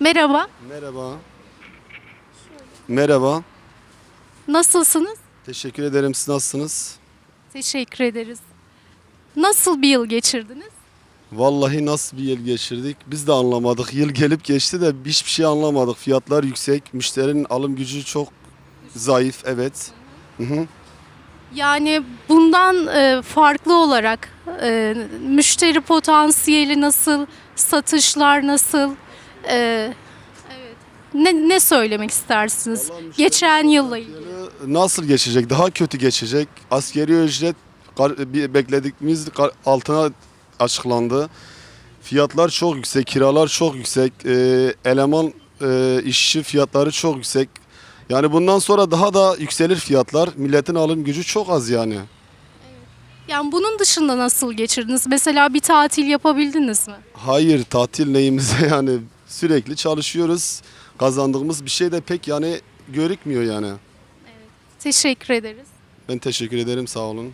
Merhaba, Merhaba. Merhaba. nasılsınız? Teşekkür ederim. Siz nasılsınız? Teşekkür ederiz. Nasıl bir yıl geçirdiniz? Vallahi nasıl bir yıl geçirdik? Biz de anlamadık. Yıl gelip geçti de hiçbir şey anlamadık. Fiyatlar yüksek. Müşterinin alım gücü çok zayıf. Evet. Hı hı. Yani bundan e, farklı olarak e, müşteri potansiyeli nasıl, satışlar nasıl? E, evet. Ne, ne söylemek istersiniz? Vallahi müşteri Geçen yılla ilgili. Nasıl geçecek? Daha kötü geçecek. Askeri ücret beklediğimiz altına açıklandı. Fiyatlar çok yüksek, kiralar çok yüksek, e, eleman e, işçi fiyatları çok yüksek. Yani bundan sonra daha da yükselir fiyatlar. Milletin alım gücü çok az yani. Yani bunun dışında nasıl geçirdiniz? Mesela bir tatil yapabildiniz mi? Hayır tatil neyimize yani sürekli çalışıyoruz. Kazandığımız bir şey de pek yani görükmüyor yani. Teşekkür ederiz. Ben teşekkür ederim sağ olun.